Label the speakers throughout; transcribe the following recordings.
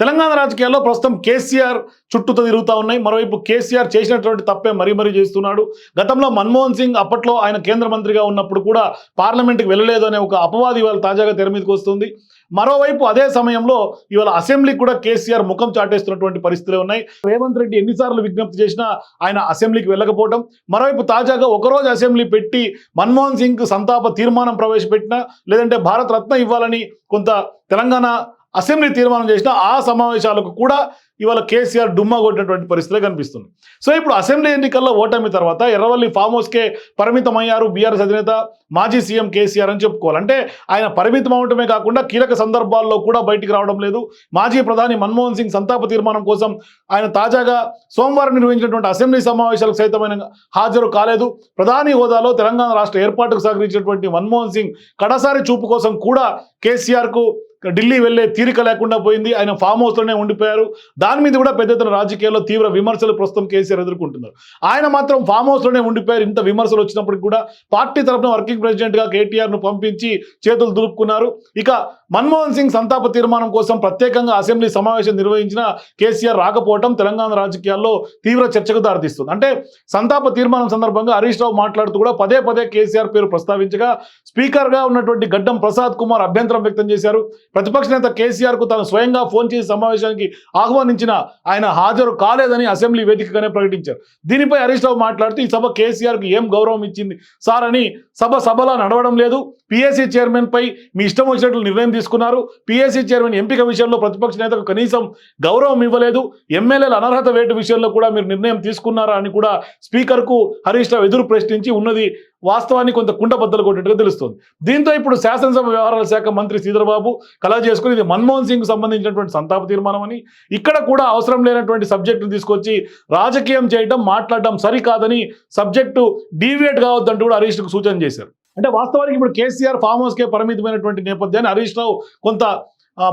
Speaker 1: తెలంగాణ రాజకీయాల్లో ప్రస్తుతం కేసీఆర్ చుట్టూతో తిరుగుతూ ఉన్నాయి. మరోవైపు కేసీఆర్ చేసినటువంటి తప్పే మరీ మరీ చేస్తున్నాడు. గతంలో మన్మోహన్ సింగ్ అప్పట్లో ఆయన కేంద్ర మంత్రిగా ఉన్నప్పుడు కూడా పార్లమెంట్కి వెళ్ళలేదు అనే ఒక అపవాది ఇవాళ తాజాగా తెర మీదకి వస్తుంది. మరోవైపు అదే సమయంలో ఇవాళ అసెంబ్లీకి కూడా కేసీఆర్ ముఖం చాటేస్తున్నటువంటి పరిస్థితులు ఉన్నాయి. రేవంత్ రెడ్డి ఎన్నిసార్లు విజ్ఞప్తి చేసినా ఆయన అసెంబ్లీకి వెళ్ళకపోవడం మరోవైపు తాజాగా ఒకరోజు అసెంబ్లీ పెట్టి మన్మోహన్ సింగ్ సంతాప తీర్మానం ప్రవేశపెట్టినా లేదంటే భారత రత్న ఇవ్వాలని కొంత తెలంగాణ అసెంబ్లీ తీర్మానం చేసిన ఆ సమావేశాలకు కూడా ఇవాళ కేసీఆర్ డుమ్మా కొట్టినటువంటి పరిస్థితులే కనిపిస్తుంది సో ఇప్పుడు అసెంబ్లీ ఎన్నికల్లో ఓటమి తర్వాత ఎర్రవల్లి ఫామ్ హౌస్కే పరిమితమయ్యారు బీఆర్ఎస్ అధినేత మాజీ సీఎం కేసీఆర్ అని చెప్పుకోవాలి. అంటే ఆయన పరిమితం అవటమే కాకుండా కీలక సందర్భాల్లో కూడా బయటికి రావడం లేదు. మాజీ ప్రధాని మన్మోహన్ సింగ్ సంతాప తీర్మానం కోసం ఆయన తాజాగా సోమవారం నిర్వహించినటువంటి అసెంబ్లీ సమావేశాలకు సైతమైన హాజరు కాలేదు. ప్రధాని హోదాలో తెలంగాణ రాష్ట్ర ఏర్పాటుకు సహకరించినటువంటి మన్మోహన్ సింగ్ కడసారి చూపు కోసం కూడా కేసీఆర్కు ఢిల్లీ వెళ్ళే తీరిక లేకుండా పోయింది. ఆయన ఫామ్ హౌస్లోనే ఉండిపోయారు. దాని మీద కూడా పెద్ద ఎత్తున రాజకీయాల్లో తీవ్ర విమర్శలు ప్రస్తుతం కేసీఆర్ ఎదుర్కొంటున్నారు. ఆయన మాత్రం ఫామ్ హౌస్లోనే ఉండిపోయారు. ఇంత విమర్శలు వచ్చినప్పటికీ కూడా పార్టీ తరఫున వర్కింగ్ ప్రెసిడెంట్గా కేటీఆర్ను పంపించి చేతులు దులుపుకున్నారు. ఇక మన్మోహన్ సింగ్ సంతాప తీర్మానం కోసం ప్రత్యేకంగా అసెంబ్లీ సమావేశం నిర్వహించిన కేసీఆర్ రాకపోవడం తెలంగాణ రాజకీయాల్లో తీవ్ర చర్చకు దారితీస్తుంది. అంటే సంతాప తీర్మానం సందర్భంగా హరీష్ రావు మాట్లాడుతూ కూడా పదే పదే కేసీఆర్ పేరు ప్రస్తావించగా స్పీకర్గా ఉన్నటువంటి గడ్డం ప్రసాద్ కుమార్ అభ్యంతరం వ్యక్తం చేశారు. ప్రతిపక్ష నేత కేసీఆర్కు తాను స్వయంగా ఫోన్ చేసి సమావేశానికి ఆహ్వానించిన ఆయన హాజరు కాలేదని అసెంబ్లీ వేదికగానే ప్రకటించారు. దీనిపై హరీష్ రావు మాట్లాడుతూ ఈ సభ కేసీఆర్కు ఏం గౌరవం ఇచ్చింది? సార్ అని సభ సభలా నడవడం లేదు. పిఎస్సీ చైర్మన్ పై మీ ఇష్టం వచ్చినట్లు నిర్ణయం తీసుకున్నారు. పిఎస్సీ చైర్మన్ ఎంపిక విషయంలో ప్రతిపక్ష నేతకు కనీసం గౌరవం ఇవ్వలేదు. ఎమ్మెల్యేల అనర్హత వేటు విషయంలో కూడా మీరు నిర్ణయం తీసుకున్నారా అని కూడా స్పీకర్కు హరీష్ రావు ఎదురు ప్రశ్నించి ఉన్నది వాస్తవాన్ని కొంత కుండబద్దలు కొట్టినట్టుగా తెలుస్తుంది. దీంతో ఇప్పుడు శాసనసభ వ్యవహారాల శాఖ మంత్రి శ్రీధరబాబు కలా చేసుకుని ఇది మన్మోహన్ సింగ్ సంబంధించినటువంటి సంతాప తీర్మానం అని ఇక్కడ కూడా అవసరం లేనటువంటి సబ్జెక్టును తీసుకొచ్చి రాజకీయం చేయడం మాట్లాడడం సరికాదని సబ్జెక్టు డీవియేట్ కావద్దంటూ కూడా హరీష్కు సూచన చేశారు. అంటే వాస్తవానికి ఇప్పుడు కేసీఆర్ ఫామ్ హౌస్కే పరిమితమైనటువంటి నేపథ్యాన్ని హరీష్ రావు కొంత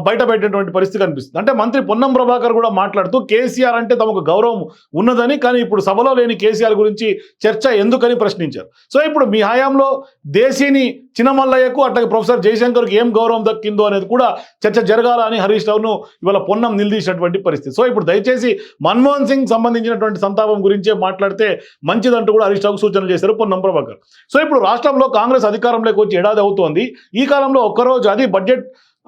Speaker 1: బయట పెట్టినటువంటి పరిస్థితి కనిపిస్తుంది. అంటే మంత్రి పొన్నం ప్రభాకర్ కూడా మాట్లాడుతూ కేసీఆర్ అంటే తమకు గౌరవం ఉన్నదని కానీ ఇప్పుడు సభలో లేని కేసీఆర్ గురించి చర్చ ఎందుకని ప్రశ్నించారు. సో ఇప్పుడు మీ హయాంలో దేశీని చిన్నమల్లయ్యకు అట్లాగే ప్రొఫెసర్ జయశంకర్కి ఏం గౌరవం దక్కిందో అనేది కూడా చర్చ జరగాలని హరీష్ రావును ఇవాళ పొన్నం నిలదీసినటువంటి పరిస్థితి. సో ఇప్పుడు దయచేసి మన్మోహన్ సింగ్ సంబంధించినటువంటి సంతాపం గురించే మాట్లాడితే మంచిదంటూ కూడా హరీష్ రావుకు సూచనలు చేశారు పొన్నం ప్రభాకర్. సో ఇప్పుడు రాష్ట్రంలో కాంగ్రెస్ అధికారంలోకి వచ్చి ఏడాది అవుతోంది. ఈ కాలంలో ఒక్కరోజు అది బడ్జెట్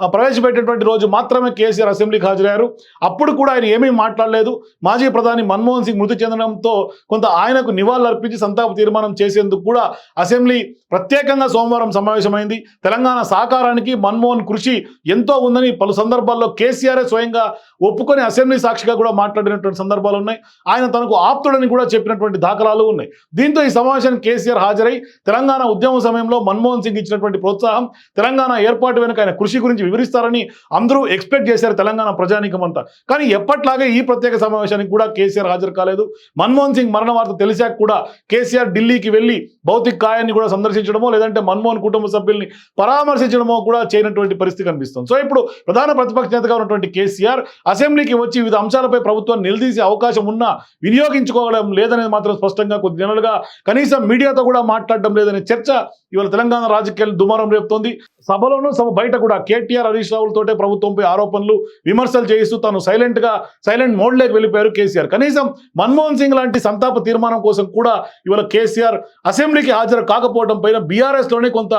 Speaker 1: ప్రవేశపెట్టినటువంటి రోజు మాత్రమే కేసీఆర్ అసెంబ్లీకి హాజరయ్యారు. అప్పుడు కూడా ఆయన ఏమీ మాట్లాడలేదు. మాజీ ప్రధాని మన్మోహన్ సింగ్ మృతి చెందడంతో కొంత ఆయనకు నివాళులర్పించి సంతాప తీర్మానం చేసేందుకు కూడా అసెంబ్లీ ప్రత్యేకంగా సోమవారం సమావేశమైంది. తెలంగాణ సహకారానికి మన్మోహన్ కృషి ఎంతో ఉందని పలు సందర్భాల్లో కేసీఆర్ స్వయంగా ఒప్పుకొని అసెంబ్లీ సాక్షిగా కూడా మాట్లాడినటువంటి సందర్భాలు ఉన్నాయి. ఆయన తనకు ఆప్తుడని కూడా చెప్పినటువంటి దాఖలాలు ఉన్నాయి. దీంతో ఈ సమావేశానికి కేసీఆర్ హాజరై తెలంగాణ ఉద్యమ సమయంలో మన్మోహన్ సింగ్ ఇచ్చినటువంటి ప్రోత్సాహం తెలంగాణ ఏర్పాటు వెనుక ఆయన కృషి గురించి వివరిస్తారని అందరూ ఎక్స్పెక్ట్ చేశారు తెలంగాణ ప్రజానీకం అంతా. కానీ ఎప్పట్లాగే ఈ ప్రత్యేక సమావేశానికి కూడా కేసీఆర్ హాజరు కాలేదు. మన్మోహన్ సింగ్ మరణ వార్త తెలిసాక కూడా కేసీఆర్ ఢిల్లీకి వెళ్ళి భౌతిక కాయాన్ని కూడా సందర్శించడమో లేదంటే మన్మోహన్ కుటుంబ సభ్యుల్ని పరామర్శించడమో కూడా చేయనటువంటి పరిస్థితి కనిపిస్తుంది. సో ఇప్పుడు ప్రధాన ప్రతిపక్ష నేతగా ఉన్నటువంటి కేసీఆర్ అసెంబ్లీకి వచ్చి వివిధ అంశాలపై ప్రభుత్వాన్ని నిలదీసే అవకాశం ఉన్నా వినియోగించుకోవడం లేదనేది మాత్రం స్పష్టంగా కొద్ది నెలలుగా కనీసం మీడియాతో కూడా మాట్లాడడం లేదనే చర్చ ఇవాళ తెలంగాణ రాజకీయాలు దుమారం రేపుతోంది. సభలోనూ సభ బయట కూడా కేటీఆర్ హరీష్ రావులతోటే ప్రభుత్వంపై ఆరోపణలు విమర్శలు చేయిస్తూ తాను సైలెంట్గా సైలెంట్ మోడ్లోకి వెళ్ళిపోయారు కేసీఆర్. కనీసం మన్మోహన్ సింగ్ లాంటి సంతాప తీర్మానం కోసం కూడా ఇవాళ కేసీఆర్ అసెంబ్లీకి హాజరు కాకపోవడం పైన బీఆర్ఎస్లోనే కొంత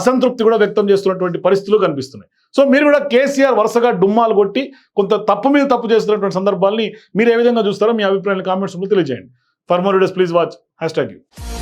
Speaker 1: అసంతృప్తి కూడా వ్యక్తం చేస్తున్నటువంటి పరిస్థితులు కనిపిస్తున్నాయి. సో మీరు కూడా కేసీఆర్ వరుసగా డుమ్మాలు కొట్టి కొంత తప్పు మీద తప్పు చేస్తున్నటువంటి సందర్భాల్ని మీరు ఏ విధంగా చూస్తారో మీ అభిప్రాయాలు కామెంట్స్ తెలియజేయండి. For more please watch hashtag you